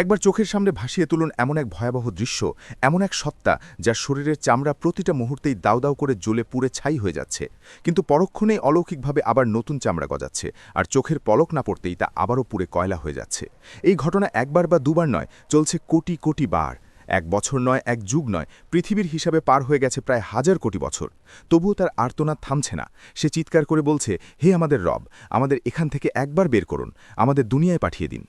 একবার চোখের সামনে ভাসিয়ে তুলুন এমন এক ভয়াবহ দৃশ্য, এমন এক সত্তা যার শরীরের চামড়া প্রতিটা মুহূর্তেই দাউ দাউ করে জ্বলে পুড়ে ছাই হয়ে যাচ্ছে। কিন্তু পরক্ষণেই অলৌকিকভাবে আবার নতুন চামড়া গজাচ্ছে আর চোখের পলক না পড়তেই তা আবারও পুড়ে কয়লা হয়ে যাচ্ছে। এই ঘটনা একবার বা দুবার নয়, চলছে কোটি কোটি বার। এক বছর নয়, এক যুগ নয়, পৃথিবীর হিসাবে পার হয়ে গেছে প্রায় হাজার কোটি বছর। তবুও তার আর্তনাদ থামছে না। সে চিৎকার করে বলছে, হে আমাদের রব, আমাদের এখান থেকে একবার বের করুন, আমাদের দুনিয়ায় পাঠিয়ে দিন।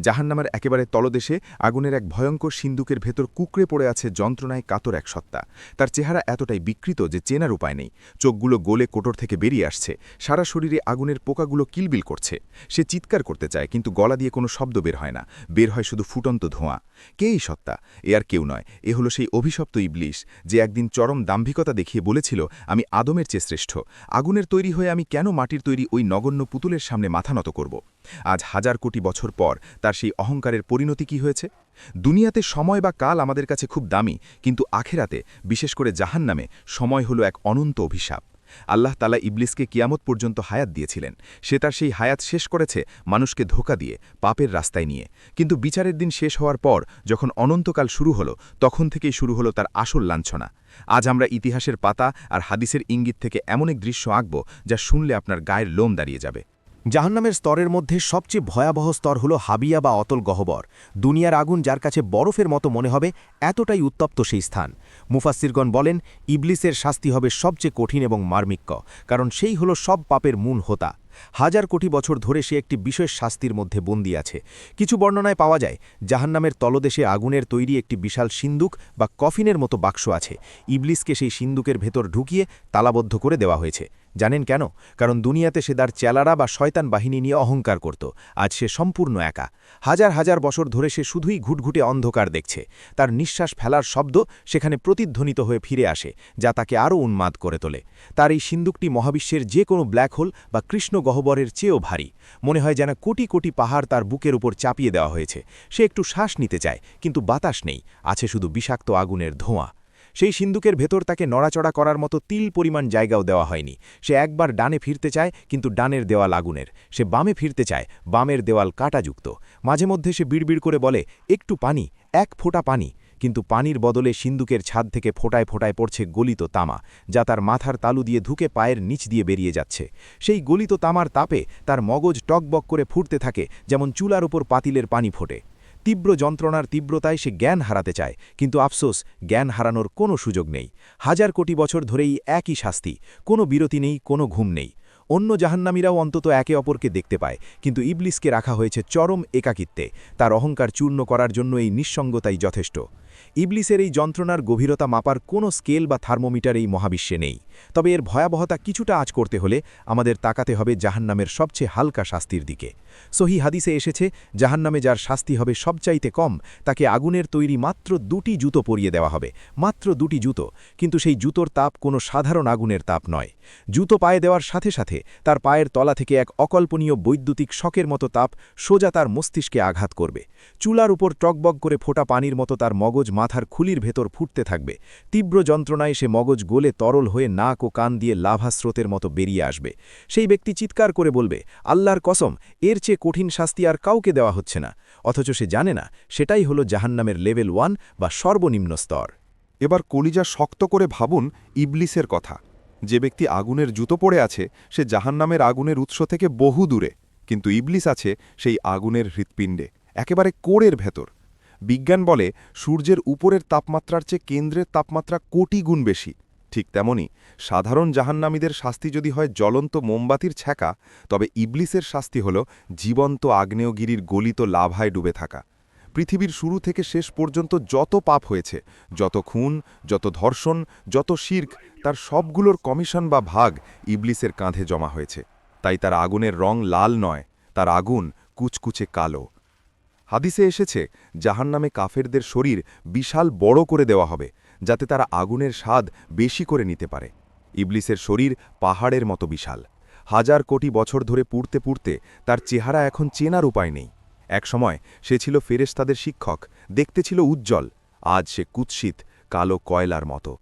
জাহান্নামের একেবারে তলদেশে আগুনের এক ভয়ঙ্কর সিন্দুকের ভেতর কুকড়ে পড়ে আছে যন্ত্রণায় কাতর এক সত্তা। তার চেহারা এতটাই বিকৃত যে চেনার উপায় নেই। চোখগুলো গোলে কোটর থেকে বেরিয়ে আসছে। সারা শরীরে আগুনের পোকাগুলো কিলবিল করছে। সে চিৎকার করতে চায়, কিন্তু গলা দিয়ে কোনো শব্দ বের হয় না। বের হয় শুধু ফুটন্ত ধোঁয়া। কে এই সত্তা? এ আর কেউ নয়। এ হলো সেই অভিশপ্ত ইবলিশ, যে একদিন চরম দাম্ভিকতা দেখিয়ে বলেছিল, আমি আদমের চেয়ে শ্রেষ্ঠ। আগুনের তৈরি হয়ে আমি কেন মাটির তৈরি ওই নগণ্য পুতুলের সামনে মাথা নত করব? আজ হাজার কোটি বছর পর তার সেই অহংকারের পরিণতি কি হয়েছে? দুনিয়াতে সময় বা কাল আমাদের কাছে খুব দামি, কিন্তু আখেরাতে, বিশেষ করে জাহান নামে সময় হলো এক অনন্ত অভিশাপ। আল্লাহ তালা ইবলিসকে কিয়ামত পর্যন্ত হায়াত দিয়েছিলেন। সে তার সেই হায়াত শেষ করেছে মানুষকে ধোকা দিয়ে, পাপের রাস্তায় নিয়ে। কিন্তু বিচারের দিন শেষ হওয়ার পর, যখন অনন্তকাল শুরু হলো, তখন থেকেই শুরু হলো তার আসল লাঞ্ছনা। আজ আমরা ইতিহাসের পাতা আর হাদিসের ইঙ্গিত থেকে এমন এক দৃশ্য আঁকব, যা শুনলে আপনার গায়ের লোম দাঁড়িয়ে যাবে। জাহান্নামের স্তরের মধ্যে সবচেয়ে ভয়াবহ স্তর হল হাবিয়া বা অতল গহ্বর। দুনিয়ার আগুন যার কাছে বরফের মতো মনে হবে, এতটাই উত্তপ্ত সেই স্থান। মুফাসিরগণ বলেন, ইবলিসের শাস্তি হবে সবচেয়ে কঠিন এবং মার্মিক্য, কারণ সেই হল সব পাপের মূল হোতা। হাজার কোটি বছর ধরে সে একটি বিশেষ শাস্তির মধ্যে বন্দী আছে। কিছু বর্ণনায় পাওয়া যায়, জাহান্নামের তলদেশে আগুনের তৈরি একটি বিশাল সিন্দুক বা কফিনের মতো বাক্স আছে। ইবলিসকে সেই সিন্দুকের ভেতর ঢুকিয়ে তালাবদ্ধ করে দেওয়া হয়েছে। জানেন কেন? কারণ দুনিয়াতে সে তার চেলারা বা শয়তান বাহিনী নিয়ে অহংকার করত। আজ সে সম্পূর্ণ একা। হাজার হাজার বছর ধরে সে শুধুই ঘুটঘুটে অন্ধকার দেখছে। তার নিঃশ্বাস ফেলার শব্দ সেখানে প্রতিধ্বনিত হয়ে ফিরে আসে, যা তাকে আরও উন্মাদ করে তোলে। তার এই সিন্দুকটি মহাবিশ্বের যে কোনো ব্ল্যাক হোল বা কৃষ্ণ গহ্বরের চেয়েও ভারী। মনে হয় যেন কোটি কোটি পাহাড় তার বুকের উপর চাপিয়ে দেওয়া হয়েছে। সে একটু শ্বাস নিতে চায়, কিন্তু বাতাস নেই। আছে শুধু বিষাক্ত আগুনের ধোঁয়া। সেই সিন্দুকের ভেতর তাকে নড়াচড়া করার মতো তিল পরিমাণ জায়গাও দেওয়া হয়নি। সে একবার ডানে ফিরতে চায়, কিন্তু ডানের দেওয়াল আগুনের। সে বামে ফিরতে চায়, বামের দেওয়াল কাটাযুক্ত। মাঝে মধ্যে সে বিড়বিড় করে বলে, একটু পানি, এক ফোঁটা পানি। কিন্তু পানির বদলে সিন্দুকের ছাদ থেকে ফোটায় ফোটায় পড়ছে গলিত তামা, যা তার মাথার তালু দিয়ে ধুকে পায়ের নিচ দিয়ে বেরিয়ে যাচ্ছে। সেই গলিত তামার তাপে তার মগজ টকবক করে ফুটতে থাকে, যেমন চুলার উপর পাতিলের পানি ফোটে। তীব্র যন্ত্রণার তীব্রতায় সে জ্ঞান হারাতে চায়, কিন্তু আফসোস, জ্ঞান হারানোর কোনো সুযোগ নেই। হাজার কোটি বছর ধরেই একই শাস্তি, কোনো বিরতি নেই, কোনো ঘুম নেই। অন্য জাহান্নামীরাও অন্তত একে অপরকে দেখতে পায়, কিন্তু ইবলিসকে রাখা হয়েছে চরম একাকিত্বে। তার অহংকার চূর্ণ করার জন্য এই নিঃসঙ্গতাই যথেষ্ট। ইবলিসের এই যন্ত্রণার গভীরতা মাপার কোনো স্কেল বা থার্মোমিটার এই মহাবিশ্বে নেই। তবে এর ভয়াবহতা কিছুটা আজ করতে হলে আমাদের তাকাতে হবে জাহান্নামের সবচেয়ে হালকা শাস্তির দিকে। সহি হাদিসে এসেছে, জাহান্নামে যার শাস্তি হবে সবচাইতে কম, তাকে আগুনের তৈরি মাত্র দুটি জুতো পরিয়ে দেওয়া হবে। মাত্র দুটি জুতো, কিন্তু সেই জুতোর তাপ কোনো সাধারণ আগুনের তাপ নয়। জুতো পায়ে দেওয়ার সাথে সাথে তার পায়ের তলা থেকে এক অকল্পনীয় বৈদ্যুতিক শকের মতো তাপ সোজা তার মস্তিষ্কে আঘাত করবে। চুলার উপর টকবক করে ফোটা পানির মতো তার মগজ মাথার খুলির ভেতর ফুটতে থাকবে। তীব্র যন্ত্রণায় সে মগজ গোলে তরল হয়ে নাক ও কান দিয়ে লাভাস্রোতের মতো বেরিয়ে আসবে। সেই ব্যক্তি চিৎকার করে বলবে, আল্লাহর কসম, এর চেয়ে কঠিন শাস্তি আর কাউকে দেওয়া হচ্ছে না। অথচ সে জানে না, সেটাই হলো জাহান্নামের লেভেল ওয়ান বা সর্বনিম্ন স্তর। এবার কলিজা শক্ত করে ভাবুন ইবলিসের কথা। যে ব্যক্তি আগুনের জুতো পড়ে আছে, সে জাহান্নামের আগুনের উৎস থেকে বহু দূরে। কিন্তু ইবলিস আছে সেই আগুনের হৃৎপিণ্ডে, একেবারে কোড়ের ভেতর। বিজ্ঞান বলে সূর্যের উপরের তাপমাত্রার চেয়ে কেন্দ্রের তাপমাত্রা কোটি গুণ বেশি। ঠিক তেমনি সাধারণ জাহান্নামীদের শাস্তি যদি হয় জ্বলন্ত মোমবাতির ছ্যাঁকা, তবে ইবলিসের শাস্তি হল জীবন্ত আগ্নেয়গিরির গলিত লাভায় ডুবে থাকা। পৃথিবীর শুরু থেকে শেষ পর্যন্ত যত পাপ হয়েছে, যত খুন, যত ধর্ষণ, যত শির্ক তার সবগুলোর কমিশন বা ভাগ ইবলিসের কাঁধে জমা হয়েছে। তাই তার আগুনের রং লাল নয়, তার আগুন কুচকুচে কালো। হাদিসে এসেছে, জাহান্নামে কাফেরদের শরীর বিশাল বড় করে দেওয়া হবে, যাতে তারা আগুনের স্বাদ বেশি করে নিতে পারে। ইবলিসের শরীর পাহাড়ের মতো বিশাল। হাজার কোটি বছর ধরে পুড়তে পুড়তে তার চেহারা এখন চেনার উপায় নেই। একসময় সে ছিল ফেরেস্তাদের শিক্ষক, দেখতে ছিল উজ্জ্বল, আজ সে কুৎসিত, কালো কয়লার মতো।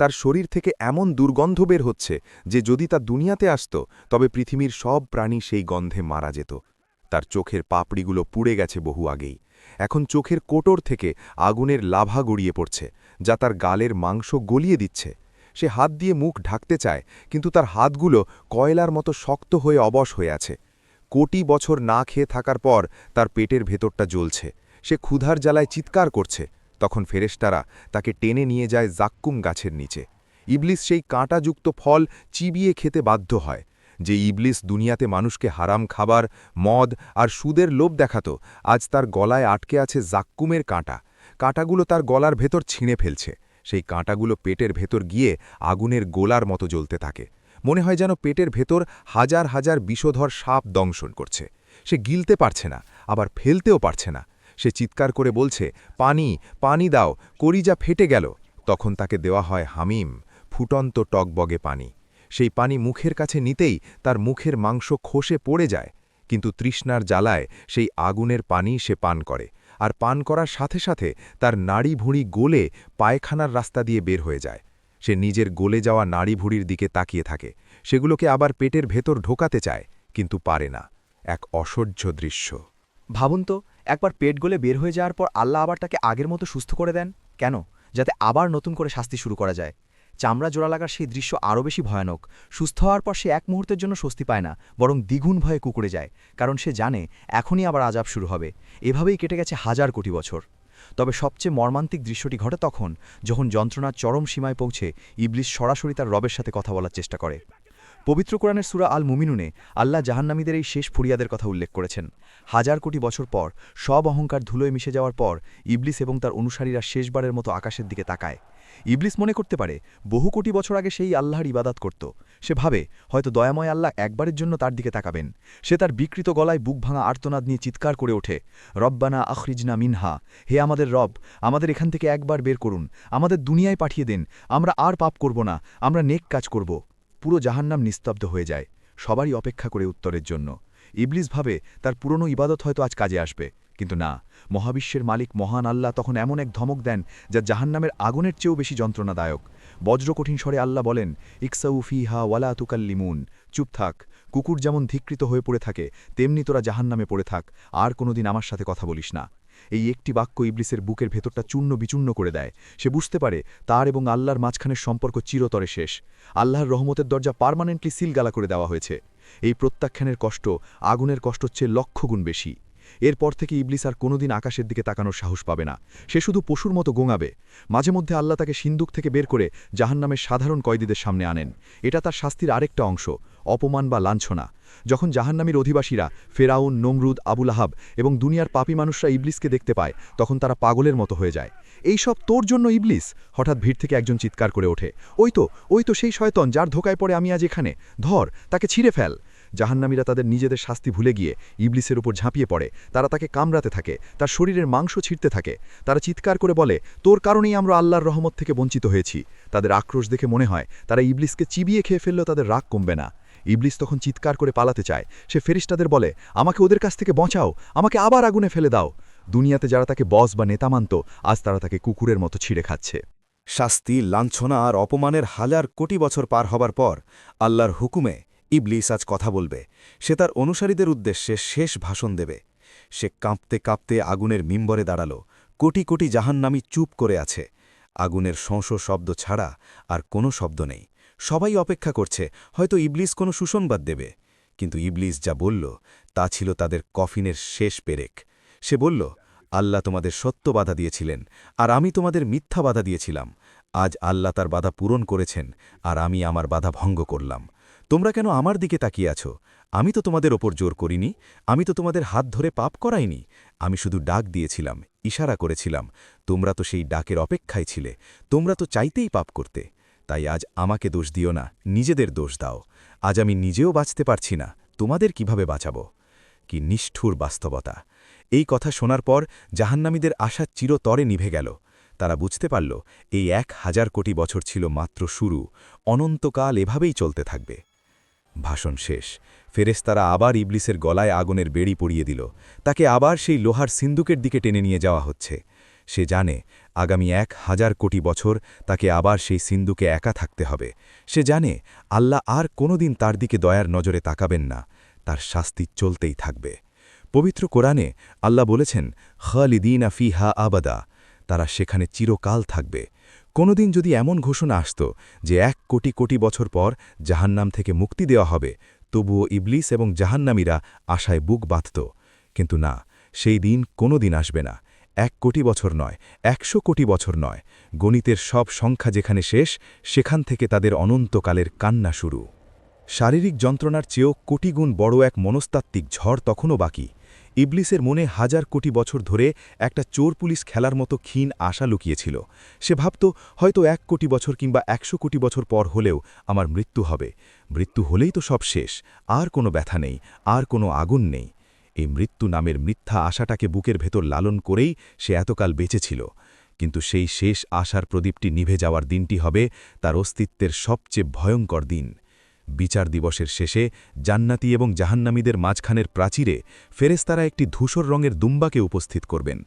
তার শরীর থেকে এমন দুর্গন্ধ বের হচ্ছে যে যদি তা দুনিয়াতে আসত, তবে পৃথিবীর সব প্রাণী সেই গন্ধে মারা যেত। তার চোখের পাপড়িগুলো পুড়ে গেছে বহু আগেই। এখন চোখের কোটর থেকে আগুনের লাভা গড়িয়ে পড়ছে, যা তার গালের মাংস গলিয়ে দিচ্ছে। সে হাত দিয়ে মুখ ঢাকতে চায়, কিন্তু তার হাতগুলো কয়লার মতো শক্ত হয়ে অবশ হয়ে আছে। কোটি বছর না খেয়ে থাকার পর তার পেটের ভেতরটা জ্বলছে। সে ক্ষুধার জ্বালায় চিৎকার করছে। তখন ফেরেশতারা তাকে টেনে নিয়ে যায় জাক্কুম গাছের নিচে। ইবলিস সেই কাঁটাযুক্ত ফল চিবিয়ে খেতে বাধ্য হয়। যে ইবলিস দুনিয়াতে মানুষকে হারাম খাবার, মদ আর সুদের লোভ দেখাত, আজ তার গলায় আটকে আছে জাক্কুমের কাঁটা। কাঁটাগুলো তার গলার ভেতর ছিঁড়ে ফেলছে। সেই কাঁটাগুলো পেটের ভেতর গিয়ে আগুনের গোলার মতো জ্বলতে থাকে। মনে হয় যেন পেটের ভেতর হাজার হাজার বিষধর সাপ দংশন করছে। সে গিলতে পারছে না, আবার ফেলতেও পারছে না। সে চিৎকার করে বলছে, পানি পানি দাও করিজা ফেটে গেল। তখন তাকে দেওয়া হয় হামিম, ফুটন্ত টকবগে পানি। সেই পানি মুখের কাছে নিতেই তার মুখের মাংস খসে পড়ে যায়, কিন্তু তৃষ্ণার জ্বালায় সেই আগুনের পানি সে পান করে, আর পান করার সাথে সাথে তার নাড়ি ভুঁড়ি গোলে পায়খানার রাস্তা দিয়ে বের হয়ে যায়। সে নিজের গলে যাওয়া নাড়ি ভুঁড়ির দিকে তাকিয়ে থাকে, সেগুলোকে আবার পেটের ভেতর ঢোকাতে চায়, কিন্তু পারে না। এক অসহ্য দৃশ্য। ভাবুন তো, একবার পেট গলে বের হয়ে যাওয়ার পর আল্লাহ আবার তাকে আগের মতো সুস্থ করে দেন? কেন? যাতে আবার নতুন করে শাস্তি শুরু করা যায়। চামড়া জোড়া লাগার সেই দৃশ্য আরও বেশি ভয়ানক। সুস্থ হওয়ার পর সে এক মুহূর্তের জন্য স্বস্তি পায় না, বরং দ্বিগুণ ভয়ে কুকুরে যায়, কারণ সে জানে এখনই আবার আজাব শুরু হবে। এভাবেই কেটে গেছে হাজার কোটি বছর। তবে সবচেয়ে মর্মান্তিক দৃশ্যটি ঘটে তখন, যখন যন্ত্রণার চরম সীমায় পৌঁছে ইবলিস সরাসরি তার রবের সাথে কথা বলার চেষ্টা করে। পবিত্র কোরআনের সুরা আল মুমিনুনে আল্লাহ জাহান্নামীদের এই শেষ ফুরিয়াদের কথা উল্লেখ করেছেন। হাজার কোটি বছর পর, সব অহংকার ধুলোয় মিশে যাওয়ার পর, ইবলিস এবং তার অনুসারীরা শেষবারের মতো আকাশের দিকে তাকায়। ইবলিস মনে করতে পারে, বহু কোটি বছর আগে সেই আল্লাহর ইবাদাত করত। সে ভাবে, হয়তো দয়াময় আল্লাহ একবারের জন্য তার দিকে তাকাবেন। সে তার বিকৃত গলায় বুক ভাঙা আর্তনাদ নিয়ে চিৎকার করে ওঠে, রব্বানা আখরিজনা মিনহা। হে আমাদের রব, আমাদের এখান থেকে একবার বের করুন। আমাদের দুনিয়ায় পাঠিয়ে দেন। আমরা আর পাপ করব না। আমরা নেক কাজ করব। পুরো জাহান্নাম নিস্তব্ধ হয়ে যায়, সবারই অপেক্ষা করে উত্তরের জন্য। ইবলিস ভাবে তার পুরনো ইবাদত হয়তো আজ কাজে আসবে, কিন্তু না, মহাবিশ্বের মালিক মহান আল্লাহ তখন এমন এক ধমক দেন যা জাহান্নামের আগুনের চেয়েও বেশি যন্ত্রণাদায়ক। বজ্রকঠিন স্বরে আল্লাহ বলেন ইকসাউফি হা ওয়ালা তুকাল্লিমুন, চুপ থাক, কুকুর যেমন ধিকৃত হয়ে পড়ে থাকে, তেমনি তোরা জাহান্নামে পড়ে থাক, আর কোনোদিন আমার সাথে কথা বলিস না। এই একটি বাক্য ইবলিসের বুকের ভেতরটা চূর্ণ বিচূর্ণ করে দেয়। সে বুঝতে পারে তার এবং আল্লাহর মাঝখানের সম্পর্ক চিরতরে শেষ। আল্লাহর রহমতের দরজা পারমানেন্টলি সিলগালা করে দেওয়া হয়েছে। এই প্রত্যাখ্যানের কষ্ট, আগুনের কষ্ট চেয়ে লক্ষ গুণ বেশি। এরপর থেকে ইবলিস আর কোনোদিন আকাশের দিকে তাকানোর সাহস পাবে না। সে শুধু পশুর মতো গোঙাবে। মাঝে মধ্যে আল্লাহ তাকে সিন্দুক থেকে বের করে জাহান্নামের সাধারণ কয়েদিদের সামনে আনেন। এটা তার শাস্তির আরেকটা অংশ, অপমান বা লাঞ্ছনা। যখন জাহান্নামীর অধিবাসীরা ফেরাউন, নমরুদ আবুল আহাব এবং দুনিয়ার পাপী মানুষরা ইবলিসকে দেখতে পায়, তখন তারা পাগলের মতো হয়ে যায়। এই সব তোর জন্য ইবলিস? হঠাৎ ভিড় থেকে একজন চিৎকার করে ওঠে। ওই তো ওই তো সেই শয়তন যার ধোকায় পড়ে আমি আজ এখানে। ধর, তাকে ছিঁড়ে ফেল। জাহান্নামীরা তাদের নিজেদের শাস্তি ভুলে গিয়ে ইবলিসের উপর ঝাঁপিয়ে পড়ে। তারা তাকে কামড়াতে থাকে, তার শরীরের মাংস ছিঁড়তে থাকে। তারা চিৎকার করে বলে, তোর কারণেই আমরা আল্লাহর রহমত থেকে বঞ্চিত হয়েছি। তাদের আক্রোশ দেখে মনে হয়, তারা ইবলিসকে চিবিয়ে খেয়ে ফেললেও তাদের রাগ কমবে না। ইবলিস তখন চিৎকার করে পালাতে চায়। সে ফেরিস্তাদের বলে, আমাকে ওদের কাছ থেকে বাঁচাও, আমাকে আবার আগুনে ফেলে দাও। দুনিয়াতে যারা তাকে বস বা নেতা মানত, আজ তারা তাকে কুকুরের মতো ছিঁড়ে খাচ্ছে। শাস্তি, লাঞ্ছনা আর অপমানের হাজার কোটি বছর পার হবার পর আল্লাহর হুকুমে ইবলিস আজ কথা বলবে। সে তার অনুসারীদের উদ্দেশ্যে শেষ ভাষণ দেবে। সে কাঁপতে কাঁপতে আগুনের মিম্বরে দাঁড়াল। কোটি কোটি জাহান্নামি চুপ করে আছে। আগুনের শোঁস শব্দ ছাড়া আর কোনো শব্দ নেই। সবাই অপেক্ষা করছে, হয়তো ইবলিস কোনো সুসংবাদ দেবে। কিন্তু ইবলিস যা বলল, তা ছিল তাদের কফিনের শেষ পেরেক। সে বলল, আল্লাহ তোমাদের সত্য বাধা দিয়েছিলেন, আর আমি তোমাদের মিথ্যা বাধা দিয়েছিলাম। আজ আল্লাহ তার বাধা পূরণ করেছেন, আর আমি আমার বাধা ভঙ্গ করলাম। তোমরা কেন আমার দিকে তাকিয়ে আছো? আমি তো তোমাদের ওপর জোর করিনি, আমি তো তোমাদের হাত ধরে পাপ করাইনি। আমি শুধু ডাক দিয়েছিলাম, ইশারা করেছিলাম, তোমরা তো সেই ডাকের অপেক্ষায় ছিলে, তোমরা তো চাইতেই পাপ করতে। তাই আজ আমাকে দোষ দিও না, নিজেদের দোষ দাও। আজ আমি নিজেও বাঁচতে পারছি না, তোমাদের কীভাবে বাঁচাব? কি নিষ্ঠুর বাস্তবতা। এই কথা শোনার পর জাহান্নামীদের আশা চিরতরে নিভে গেল। তারা বুঝতে পারল, এই এক হাজার কোটি বছর ছিল মাত্র শুরু, অনন্তকাল এভাবেই চলতে থাকবে। ভাষণ শেষ। ফেরেস্তারা আবার ইবলিসের গলায় আগুনের বেড়ি পড়িয়ে দিল। তাকে আবার সেই লোহার সিন্দুকের দিকে টেনে নিয়ে যাওয়া হচ্ছে। সে জানে, আগামী এক হাজার কোটি বছর তাকে আবার সেই সিন্দুকে একা থাকতে হবে। সে জানে, আল্লাহ আর কোনোদিন তার দিকে দয়ার নজরে তাকাবেন না। তার শাস্তি চলতেই থাকবে। পবিত্র কোরআনে আল্লাহ বলেছেন, খালিদিন ফিহা আবাদা। তারা সেখানে চিরকাল থাকবে। কোনোদিন যদি এমন ঘোষণা আসত যে এক কোটি কোটি বছর পর জাহান্নাম থেকে মুক্তি দেওয়া হবে, তবুও ইবলিস এবং জাহান্নামীরা আশায় বুক বাঁধত। কিন্তু না, সেই দিন কোনো দিন আসবে না। এক কোটি বছর নয়, একশো কোটি বছর নয়। গণিতের সব সংখ্যা যেখানে শেষ, সেখান থেকে তাদের অনন্তকালের কান্না শুরু। শারীরিক যন্ত্রণার চেয়েও কোটিগুণ বড় এক মনস্তাত্ত্বিক ঝড় তখনও বাকি। ইবলিসের মনে হাজার কোটি বছর ধরে একটা চোর পুলিশ খেলার মতো ক্ষীণ আশা লুকিয়েছিল। সে ভাবত, হয়তো এক কোটি বছর কিংবা একশো কোটি বছর পর হলেও আমার মৃত্যু হবে। মৃত্যু হলেই তো সব শেষ। আর কোনো ব্যথা নেই, আর কোনো আগুন নেই। এই মৃত্যু নামের মিথ্যা আশাটাকে বুকের ভেতর লালন করেই সে এতকাল বেঁচেছিল কিন্তু সেই শেষ আশার প্রদীপটি নিভে যাওয়ার দিনটি হবে তার অস্তিত্বের সবচেয়ে ভয়ঙ্কর দিন। বিচার দিবসের শেষে জান্নাতি এবং জাহান্নামীদের মাঝখানের প্রাচীরে ফেরেস্তারা একটি ধূসর রঙের দুম্বাকে উপস্থিত করবেন।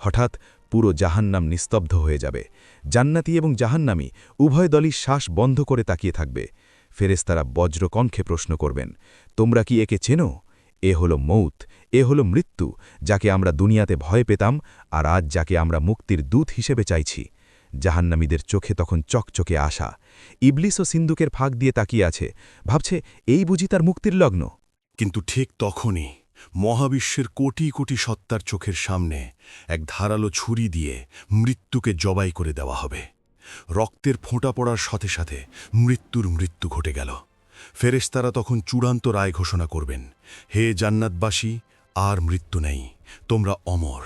হঠাৎ পুরো জাহান্নাম নিস্তব্ধ হয়ে যাবে। জান্নাতি এবং জাহান্নামী উভয় দলই শ্বাস বন্ধ করে তাকিয়ে থাকবে। ফেরেস্তারা বজ্রকণ্ঠে প্রশ্ন করবেন, তোমরা কি একে চেনো? এ হল মৌত, এ হল মৃত্যু, যাকে আমরা দুনিয়াতে ভয় পেতাম আর আজ যাকে আমরা মুক্তির দূত হিসেবে চাইছি। জাহান্নামীদের চোখে তখন চকচকে আসা ইবলিস ও সিন্দুকের ফাঁক দিয়ে তাকিয়ে আছে। ভাবছে, এই বুঝি তার মুক্তির লগ্ন। কিন্তু ঠিক তখনই মহাবিশ্বের কোটি কোটি সত্তার চোখের সামনে এক ধারালো ছুরি দিয়ে মৃত্যুকে জবাই করে দেওয়া হবে। রক্তের ফোঁটা পড়ার সাথে সাথে মৃত্যুর মৃত্যু ঘটে গেল। ফেরেশতারা তখন চূড়ান্ত রায় ঘোষণা করবেন, হে জান্নাতবাসী, আর মৃত্যু নেই, তোমরা অমর।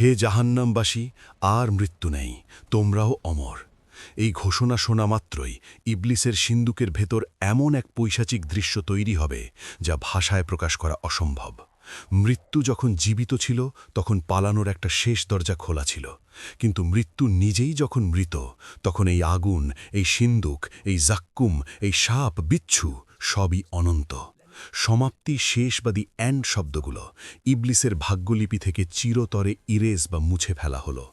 হে জাহান্নামবাসী, আর মৃত্যু নেই, তোমরাও অমর। এই ঘোষণা শোনা মাত্রই ইবলিসের সিন্দুকের ভেতর এমন এক পৈশাচিক দৃশ্য তৈরি হবে, যা ভাষায় প্রকাশ করা অসম্ভব। মৃত্যু যখন জীবিত ছিল, তখন পালানোর একটা শেষ দরজা খোলা ছিল। কিন্তু মৃত্যু নিজেই যখন মৃত, তখন এই আগুন, এই সিন্দুক, এই জাক্কুম, এই সাপ, বিচ্ছু সবই অনন্ত। সমাপ্তি শেষ বা দি অ্যান্ড শব্দগুলো ইবলিসের ভাগ্যলিপি থেকে চিরতরে ইরেজ বা মুছে ফেলা হলো।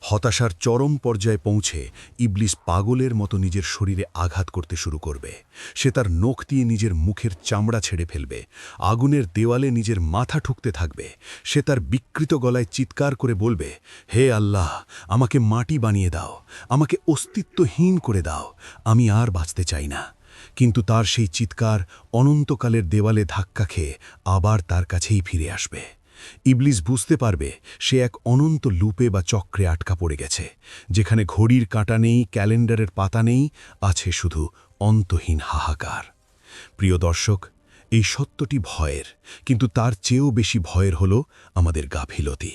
হতাশার চরম পর্যায়ে পৌঁছে ইবলিস পাগলের মতো নিজের শরীরে আঘাত করতে শুরু করবে। সে তার নখ দিয়ে নিজের মুখের চামড়া ছেড়ে ফেলবে। আগুনের দেওয়ালে নিজের মাথা ঠুকতে থাকবে। সে তার বিকৃত গলায় চিৎকার করে বলবে, হে আল্লাহ, আমাকে মাটি বানিয়ে দাও। আমাকে অস্তিত্বহীন করে দাও। আমি আর বাঁচতে চাই না। কিন্তু তার সেই চিৎকার অনন্তকালের দেওয়ালে ধাক্কা খেয়ে আবার তার কাছেই ফিরে আসবে। ইবলিস বুঝতে পারবে সে এক অনন্ত লুপে বা চক্রে আটকা পড়ে গেছে, যেখানে ঘড়ির কাঁটা নেই, ক্যালেন্ডারের পাতা নেই, আছে শুধু অন্তহীন হাহাকার। প্রিয় দর্শক, এই সত্যটি ভয়ের, কিন্তু তার চেয়েও বেশি ভয়ের হল আমাদের গাফিলতি।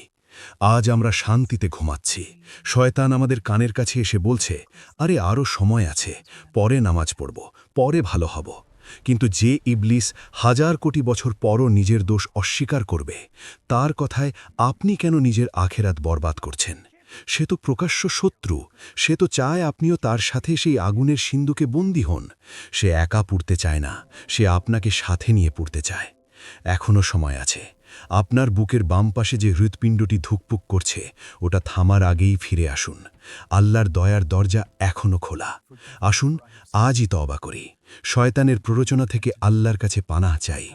আজ আমরা শান্তিতে ঘুমাচ্ছি। শয়তান আমাদের কানের কাছে এসে বলছে, আরে আরও সময় আছে, পরে নামাজ পড়ব, পরে ভালো হব। কিন্তু যে ইবলিস হাজার কোটি বছর পরও নিজের দোষ অস্বীকার করবে, তার কথায় আপনি কেন নিজের আখেরাত বরবাদ করছেন? সে তো প্রকাশ্য শত্রু, সে তো চায় আপনিও তার সাথে সেই আগুনের সিন্ধুকে বন্দী হন। সে একা পুড়তে চায় না, সে আপনাকে সাথে নিয়ে পুড়তে চায়। এখনও সময় আছে আপনার বুকের বাম পাশে যে হৃৎপিণ্ডটি ধুকপুক করছে, ওটা থামার আগেই ফিরে আসুন। আল্লাহর দয়ার দরজা এখনও খোলা। আসুন, আজই তবা করি। শয়তানের প্ররোচনা থেকে আল্লাহর কাছে পানা চাই।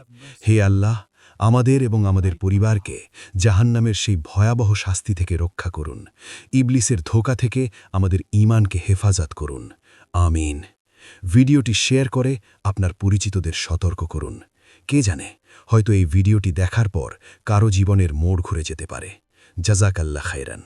হে আল্লাহ, আমাদের এবং আমাদের পরিবারকে জাহান্নামের সেই ভয়াবহ শাস্তি থেকে রক্ষা করুন। ইবলিসের ধোকা থেকে আমাদের ঈমানকে হেফাজত করুন। আমিন। ভিডিওটি শেয়ার করে আপনার পরিচিতদের সতর্ক করুন। কে জানে? হয়তো এই ভিডিওটি দেখার পর কারও জীবনের মোড় ঘুরে যেতে পারে। জাজাকাল্লা খায়রান।